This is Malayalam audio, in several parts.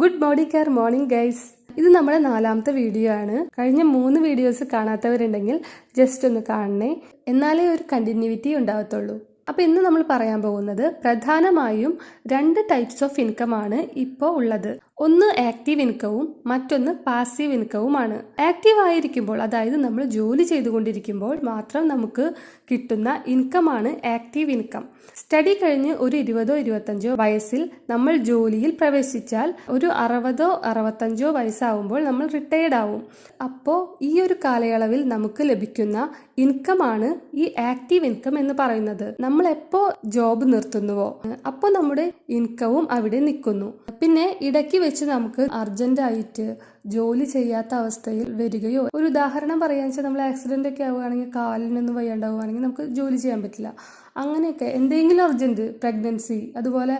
Good body care morning guys. ഇത് നമ്മുടെ നാലാമത്തെ വീഡിയോ ആണ്. കഴിഞ്ഞ മൂന്ന് വീഡിയോസ് കാണാത്തവരുണ്ടെങ്കിൽ ജസ്റ്റ് ഒന്ന് കാണണേ. എന്നാലേ ഒരു കണ്ടിന്യൂവിറ്റി ഉണ്ടാകത്തുള്ളൂ. അപ്പോൾ ഇന്ന് നമ്മൾ പറയാൻ പോകുന്നത് പ്രധാനമായും രണ്ട് ടൈപ്സ് ഓഫ് ഇൻകം ആണ് ഇപ്പോൾ ഉള്ളത്. ഒന്ന് ആക്റ്റീവ് ഇൻകവും മറ്റൊന്ന് പാസീവ് ഇൻകവുമാണ് ആക്റ്റീവ് ആയിരിക്കുമ്പോൾ അതായത് നമ്മൾ ജോലി ചെയ്തുകൊണ്ടിരിക്കുമ്പോൾ മാത്രം നമുക്ക് കിട്ടുന്ന ഇൻകമാണ് ആക്റ്റീവ് ഇൻകം സ്റ്റഡി കഴിഞ്ഞ് ഒരു ഇരുപതോ ഇരുപത്തഞ്ചോ വയസ്സിൽ നമ്മൾ ജോലിയിൽ പ്രവേശിച്ചാൽ ഒരു അറുപതോ അറുപത്തഞ്ചോ വയസ്സാവുമ്പോൾ നമ്മൾ റിട്ടയർഡ് ആവും. അപ്പോൾ ഈ ഒരു കാലയളവിൽ നമുക്ക് ലഭിക്കുന്ന ഇൻകമാണ് ഈ ആക്റ്റീവ് ഇൻകം എന്ന് പറയുന്നത്. നമ്മൾ എപ്പോ ജോബ് നിർത്തുന്നുവോ അപ്പോൾ നമ്മുടെ ഇൻകവും അവിടെ നിൽക്കുന്നു. പിന്നെ ഇടയ്ക്ക് വെച്ച് നമുക്ക് അർജന്റ് ആയിട്ട് ജോലി ചെയ്യാത്ത അവസ്ഥയിൽ വരികയോ ഒരു ഉദാഹരണം പറയുക വെച്ചാൽ നമ്മൾ ആക്സിഡന്റ് ഒക്കെ ആവുകയാണെങ്കിൽ കാലിനൊന്നും വയ്യാണ്ടാവുകയാണെങ്കിൽ നമുക്ക് ജോലി ചെയ്യാൻ പറ്റില്ല. അങ്ങനെയൊക്കെ എന്തെങ്കിലും അർജന്റ് പ്രഗ്നൻസി അതുപോലെ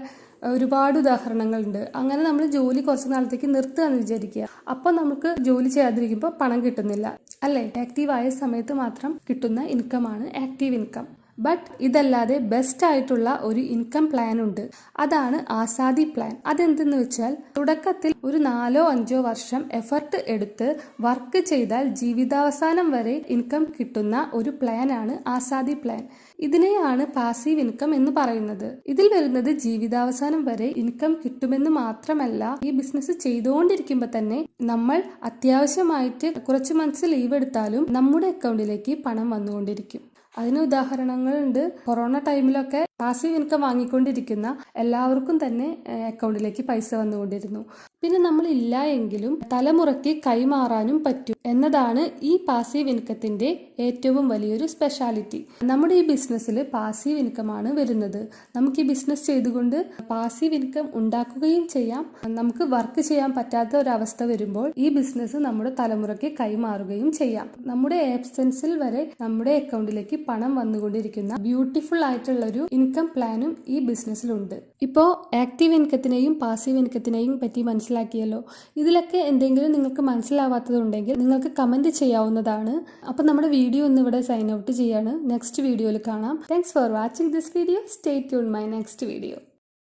ഒരുപാട് ഉദാഹരണങ്ങളുണ്ട്. അങ്ങനെ നമ്മൾ ജോലി കുറച്ച് നാളത്തേക്ക് നിർത്തുകയെന്ന് വിചാരിക്കുക. അപ്പോൾ നമുക്ക് ജോലി ചെയ്യാതിരിക്കുമ്പോൾ പണം കിട്ടുന്നില്ല. അല്ലേ? ആയ സമയത്ത് മാത്രം കിട്ടുന്ന ഇൻകമാണ് ആക്റ്റീവ് ഇൻകം ബട്ട് ഇതല്ലാതെ ബെസ്റ്റ് ആയിട്ടുള്ള ഒരു ഇൻകം പ്ലാൻ ഉണ്ട്. അതാണ് ആസാദി പ്ലാൻ അതെന്തെന്ന് വെച്ചാൽ തുടക്കത്തിൽ ഒരു നാലോ അഞ്ചോ വർഷം എഫർട്ട് എടുത്ത് വർക്ക് ചെയ്താൽ ജീവിതാവസാനം വരെ ഇൻകം കിട്ടുന്ന ഒരു പ്ലാൻ ആണ് ആസാദി പ്ലാൻ ഇതിനെയാണ് പാസീവ് ഇൻകം എന്ന് പറയുന്നത്. ഇതിൽ വരുന്നത് ജീവിതാവസാനം വരെ ഇൻകം കിട്ടുമെന്ന് മാത്രമല്ല ഈ ബിസിനസ് ചെയ്തുകൊണ്ടിരിക്കുമ്പോൾ തന്നെ നമ്മൾ അത്യാവശ്യമായിട്ട് കുറച്ച് മന്ത്സ് ലീവ് എടുത്താലും നമ്മുടെ അക്കൗണ്ടിലേക്ക് പണം വന്നുകൊണ്ടിരിക്കും. അതിന് ഉദാഹരണങ്ങളുണ്ട്. കൊറോണ ടൈമിലൊക്കെ പാസീവ് ഇൻകം വാങ്ങിക്കൊണ്ടിരിക്കുന്ന എല്ലാവർക്കും തന്നെ അക്കൗണ്ടിലേക്ക് പൈസ വന്നുകൊണ്ടിരുന്നു. പിന്നെ നമ്മൾ ഇല്ല എങ്കിലും തലമുറയ്ക്ക് കൈമാറാനും പറ്റും എന്നതാണ് ഈ പാസീവ് ഇൻകത്തിന്റെ ഏറ്റവും വലിയൊരു സ്പെഷ്യാലിറ്റി നമ്മുടെ ഈ ബിസിനസ്സിൽ പാസീവ് ഇൻകമാണ് വരുന്നത്. നമുക്ക് ഈ ബിസിനസ് ചെയ്തുകൊണ്ട് പാസീവ് ഇൻകം ഉണ്ടാക്കുകയും ചെയ്യാം. നമുക്ക് വർക്ക് ചെയ്യാൻ പറ്റാത്ത ഒരവസ്ഥ വരുമ്പോൾ ഈ ബിസിനസ് നമ്മുടെ തലമുറയ്ക്ക് കൈമാറുകയും ചെയ്യാം. നമ്മുടെ ആബ്സെൻസിൽ വരെ നമ്മുടെ അക്കൗണ്ടിലേക്ക് പണം വന്നുകൊണ്ടിരിക്കുന്ന ബ്യൂട്ടിഫുൾ ആയിട്ടുള്ള ഒരു ഇൻകം പ്ലാനും ഈ ബിസിനസ്സിലുണ്ട്. ഇപ്പോൾ ആക്റ്റീവ് ഇൻകത്തിനെയും പാസീവ് ഇൻകത്തിനെയും പറ്റി മനസ്സിലാക്കിയല്ലോ. ഇതിലൊക്കെ എന്തെങ്കിലും നിങ്ങൾക്ക് മനസ്സിലാവാത്തതുണ്ടെങ്കിൽ നിങ്ങൾക്ക് കമന്റ് ചെയ്യാവുന്നതാണ്. അപ്പോൾ നമ്മുടെ വീഡിയോ ഒന്ന് ഇവിടെ സൈൻ ഔട്ട് ചെയ്യാണ്. നെക്സ്റ്റ് വീഡിയോയിൽ കാണാം. Thanks for watching this video stay tune my next video